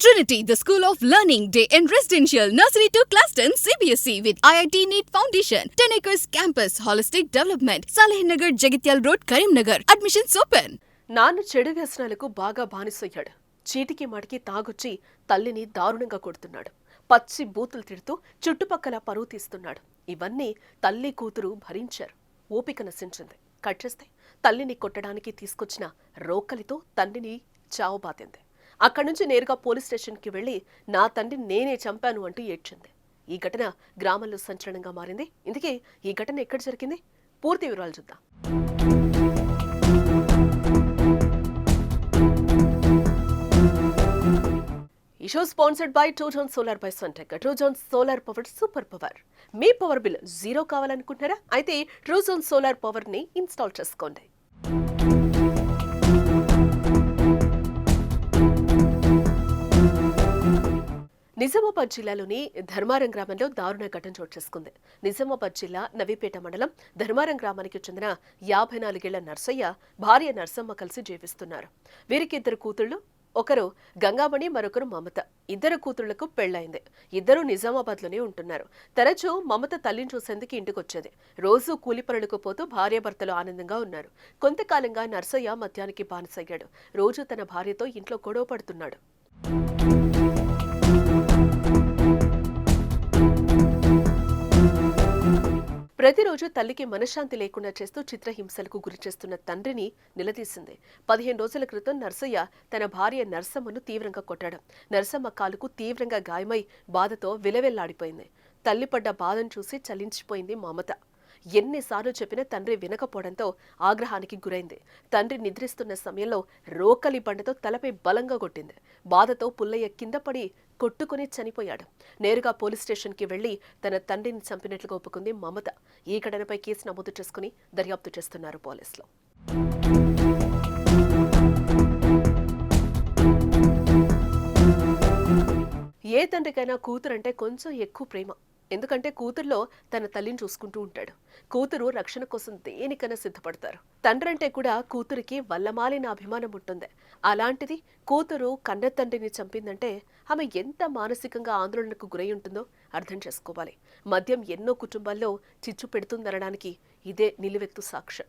Trinity, the School of Learning, Day and Residential, Nursery to Class 10, CBSE with IIT NEET Foundation, 10 acres campus, holistic development, Saleh Nagar, Jagatyal Road, Karimnagar. Admissions open. నాన్న చెడు వ్యసనాలకు బాగా బానిసయ్యాడు చీటికి మడికి తాగొచ్చి తల్లిని దారుణంగా కొడుతున్నాడు పచ్చి బూతులు తిడుతూ చుట్టుపక్కల పరువు తీస్తున్నాడు ఇవన్నీ తల్లి కూతురు భరించారు ఓపిక నశించింది కట్ చేస్తే తల్లిని కొట్టడానికి తీసుకొచ్చిన రోకలితో తండ్రిని చావుబాతింది అక్కడి నుంచి నేరుగా పోలీస్ స్టేషన్కి వెళ్ళి నా తండ్రి నేనే చంపాను అంటూ ఏడ్చింది. ఈ ఘటన గ్రామంలో సంచలనంగా మారింది. ఇందుకే ఈ ఘటన ఎక్కడ జరిగింది? పూర్తి వివరాలు చూద్దాం. ఈ show sponsored by Trojan solar by Suntech. Trojan solar power super power. Me power bill zero కావాలనుకుంటున్నారా? అయితే ట్రూజాన్ సోలార్ పవర్ని ఇన్స్టాల్ చేసుకోండి. నిజామాబాద్ జిల్లాలోని ధర్మారం గ్రామంలో దారుణ ఘటన చోటు చేసుకుంది. నిజామాబాద్ జిల్లా నవీపేట మండలం ధర్మారం గ్రామానికి చెందిన యాభై నాలుగేళ్ళ నర్సయ్య భార్య నర్సమ్మ కలిసి జీవిస్తున్నారు. వీరికి ఇద్దరు కూతుళ్ళు ఒకరు గంగామణి మరొకరు మమత. ఇద్దరు కూతుళ్ళకు పెళ్ళైంది ఇద్దరు నిజామాబాద్లోనే ఉంటున్నారు. తరచూ మమత తల్లిని చూసేందుకు ఇంటికొచ్చేది. రోజు కూలి పనులకు పోతూ భార్యాభర్తలు ఆనందంగా ఉన్నారు. కొంతకాలంగా నర్సయ్య మద్యానికి బానిసయ్యాడు. రోజు తన భార్యతో ఇంట్లో గొడవ పడుతున్నాడు. ప్రతిరోజు తల్లికి మనశ్శాంతి లేకుండా చేస్తూ చిత్రహింసలకు గురి చేస్తున్న తండ్రిని నిలదీసింది. పదిహేను రోజుల క్రితం నర్సయ్య తన భార్య నర్సమ్మను తీవ్రంగా కొట్టాడు. నర్సమ్మ కాలుకు తీవ్రంగా గాయమై బాధతో విలవెల్లాడిపోయింది. తల్లిపడ్డ బాధను చూసి చలించిపోయింది మమత. ఎన్నిసార్లు చెప్పినా తండ్రి వినకపోవడంతో ఆగ్రహానికి గురైంది. తండ్రి నిద్రిస్తున్న సమయంలో రోకలి బండతో తలపై బలంగా కొట్టింది. బాధతో పుల్లయ్య కింద పడి కొట్టుకుని చనిపోయాడు. నేరుగా పోలీస్ స్టేషన్కి వెళ్ళి తన తండ్రిని చంపినట్లుగా ఒప్పుకుంది మమత. ఈ ఘటనపై కేసు నమోదు చేసుకుని దర్యాప్తు చేస్తున్నారు పోలీసులు. ఏ తండ్రికైనా కూతురంటే కొంచెం ఎక్కువ ప్రేమ. ఎందుకంటే కూతుర్లో తన తల్లిని చూసుకుంటూ ఉంటాడు. కూతురు రక్షణ కోసం దేనికైనా సిద్ధపడతారు. తండ్రి అంటే కూడా కూతురికి వల్లమాలిన అభిమానం ఉంటుంది. అలాంటిది కూతురు కన్న తండ్రిని చంపిందంటే ఆమె ఎంత మానసికంగా ఆందోళనకు గురై ఉంటుందో అర్థం చేసుకోవాలి. మద్యం ఎన్నో కుటుంబాల్లో చిచ్చు పెడుతుందనడానికి ఇదే నిలువెత్తు సాక్ష్యం.